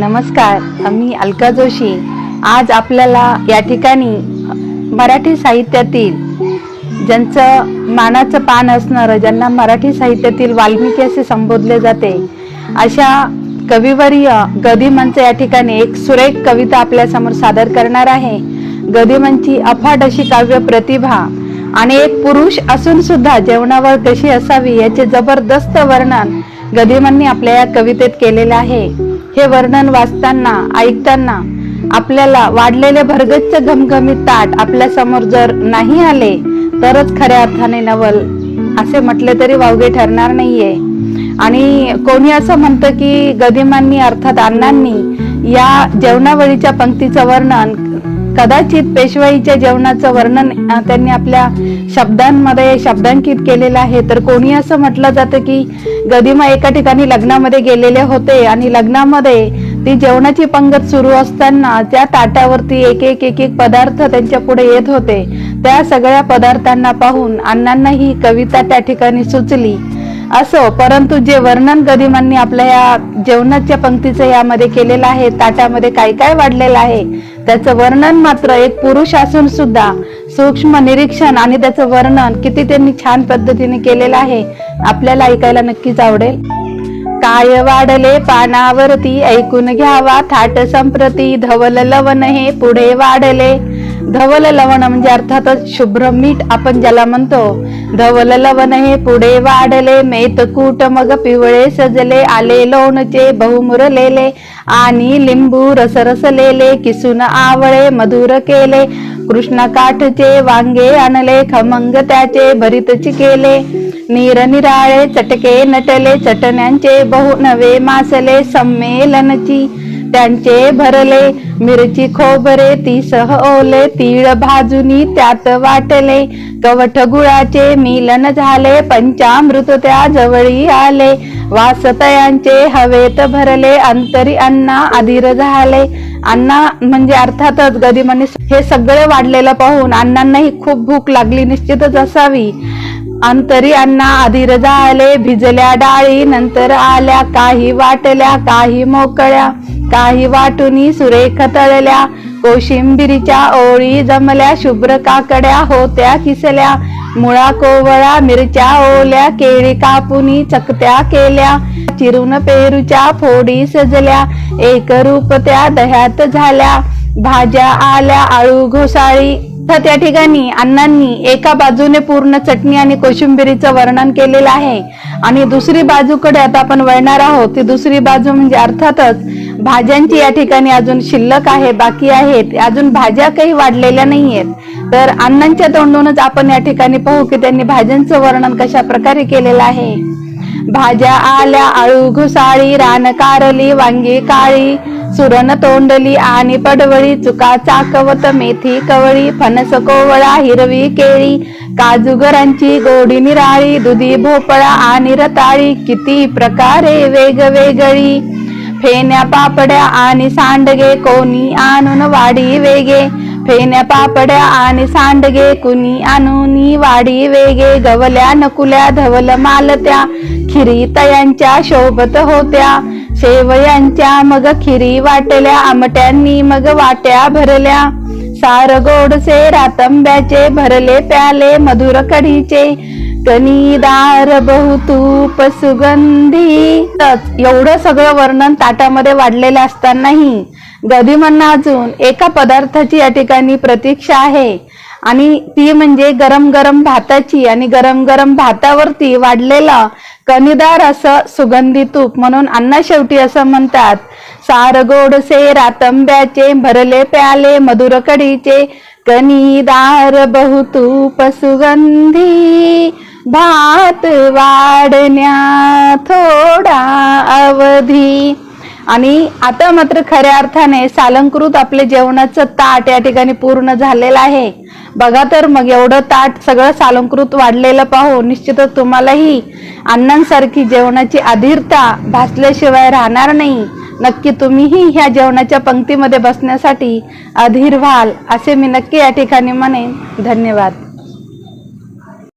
नमस्कार आम्ही अलका जोशी. आज आपल्याला या ठिकाणी मराठी साहित्यातील ज्यांचं मानाचं पान असणारं ज्यांना मराठी साहित्यातील वाल्मिकी असे संबोधले जाते अशा कविवर्य गदिमांचं या ठिकाणी एक सुरेख कविता आपल्यासमोर सादर करणार आहे. गदिमनची अफाट अशी काव्य प्रतिभा आणि एक पुरुष असून सुद्धा जेवणावर कशी असावी याचे जबरदस्त वर्णन गदिमांनी आपल्या या कवितेत केलेलं आहे. हे वर्णन वाचताना ऐकताना आपल्याला वाढलेले भरगच्च घमघमी ताट आपल्यासमोर जर नाही आले तरच खऱ्या अर्थाने नवल. असे म्हटले तरी वावगे ठरणार नाहीये. आणि कोणी असं म्हणतं की गदिमांनी अर्थात अण्णांनी या जेवणावळीच्या पंक्तीचं वर्णन कदाचित पेशवाईच्या जेवणाचं वर्णन त्यांनी आपल्या शब्दांमध्ये शब्दांकित केलेलं आहे. तर कोणी असं म्हटलं जातं की गदिमा एका ठिकाणी लग्नामध्ये गेलेले होते आणि लग्नामध्ये ती जेवणाची पंगत सुरू असताना त्या ताटावरती एक एक एक एक पदार्थ त्यांच्या पुढे येत होते. त्या सगळ्या पदार्थांना पाहून अण्णांना ही कविता त्या ठिकाणी सुचली. असो परंतु जे वर्णन गदिमांनी आपल्या या जेवणाच्या पंक्तीचं यामध्ये केलेलं आहे ताटामध्ये काय काय वाढलेलं आहे त्याचं वर्णन मात्र एक पुरुष असून सुद्धा सूक्ष्म निरीक्षण आणि त्याचं वर्णन किती त्यांनी छान पद्धतीने केलेलं आहे आपल्याला ऐकायला नक्कीच आवडेल. काय वाढले पानावरती ऐकून घ्यावा थाट संप्रती धवल लवण हे पुढे वाढले. धवल लवण म्हणजे अर्थातच शुभ्र मीठ आपण ज्याला म्हणतो. धवल लवण हे पुढे वाढले मेत कूट मग पिवळे सजले आले लोणचे बहुमुरलेले आणि लिंबू रसरसलेले किसून आवळे मधुर केले कृष्ण काठचे वांगे आणले खमंग त्याचे भरितची केले निरनिराळे चटके नटले चटण्यांचे बहु नवे मासले संमेलनची त्यांचे भरले. मिरची खोबरे ती सह ओले तीळ भाजुनी त्यात वाटले. कवठ गुळाचे मिलन झाले पंचामृत त्या जवळी आले. वासतयांचे हवेत भरले अंतरी अण्णा अधीर झाले. अण्णा म्हणजे अर्थातच गदिमाने हे सगळे वाढलेलं पाहून अण्णांनाही खूप भूक लागली निश्चितच असावी. अंतरी अण्णा अधीर झाले भिजल्या डाळी नंतर आल्या काही वाटल्या काही मोकळ्या. काही वाटुनी सुरेख तळल्या. कोशिंबिरीच्या ओळी जमल्या शुभ्र काकड्या होत्या किसल्या. मुळा कोवळा मिरच्या ओल्या केळी कापुनी चकत्या केल्या. चिरून पेरूच्या फोडी सजल्या एक रूप त्या दह्यात झाल्या. भाज्या आल्या आळू घोसाळी. तर त्या ठिकाणी अण्णांनी एका बाजूने पूर्ण चटणी आणि कोशिंबिरीचं वर्णन केलेलं आहे. आणि दुसरी बाजूकडे आता आपण वळणार आहोत. ती दुसरी बाजू म्हणजे अर्थातच भाज्यांची या ठिकाणी अजून शिल्लक आहे बाकी आहेत. अजून भाज्या काही वाढलेल्या नाहीयेत. तर अण्णांच्या तोंडूनच आपण या ठिकाणी पाहू की त्यांनी भाज्यांचं वर्णन कशा प्रकारे केलेलं आहे. भाज्या आल्या आळू घुसाळी रान कारली वांगी काळी सुरण तोंडली आणि पडवळी चुका चाकवत मेथी कवळी फणस कोवळा हिरवी केळी काजूगरांची गोडी निराळी दुधी भोपळा आणि रताळी. किती प्रकारे वेगवेगळी. फेन्या पापड्या आणि सांडगे कोणी आणून वाडी वेगे. फेन्या पापड्या आणि सांडगे कुणी आणून वाडी वेगे. गवल्या नकुल्या धवल मालत्या खिरी तयांच्या शोभत होत्या. शेवयांच्या मग खिरी वाटल्या आमट्यांनी मग वाट्या भरल्या. सार गोडसे रातंब्याचे भरले प्याले मधुर कढीचे. कनिदार बहुतूप सुगंधी एवढं सगळं वर्णन ताटामध्ये वाढलेलं असतानाही गदिमांना अजून एका पदार्थाची या ठिकाणी प्रतीक्षा आहे. आणि ती म्हणजे गरम गरम भाताची आणि गरम गरम भातावरती वाढलेलं कनिदार असं सुगंधी तूप म्हणून अण्णा शेवटी असं म्हणतात. सार गोडसे रातंब्याचे भरले प्याले मधुर कडीचे. कणीदार बहुतूप सुगंधी भात वाढण्या थोडा अवधी. आणि आता मात्र खऱ्या अर्थाने सालंकृत आपले जेवणाचं ताट या ठिकाणी पूर्ण झालेलं आहे. बघा तर मग एवढं ताट सगळं सालंकृत वाढलेलं पाहू निश्चितच तुम्हालाही अण्णांसारखी जेवणाची अधीरता भासल्याशिवाय राहणार नाही. नक्की तुम्हीही ह्या जेवणाच्या पंक्तीमध्ये बसण्यासाठी अधीर व्हाल असे मी नक्की या ठिकाणी म्हणेन. धन्यवाद.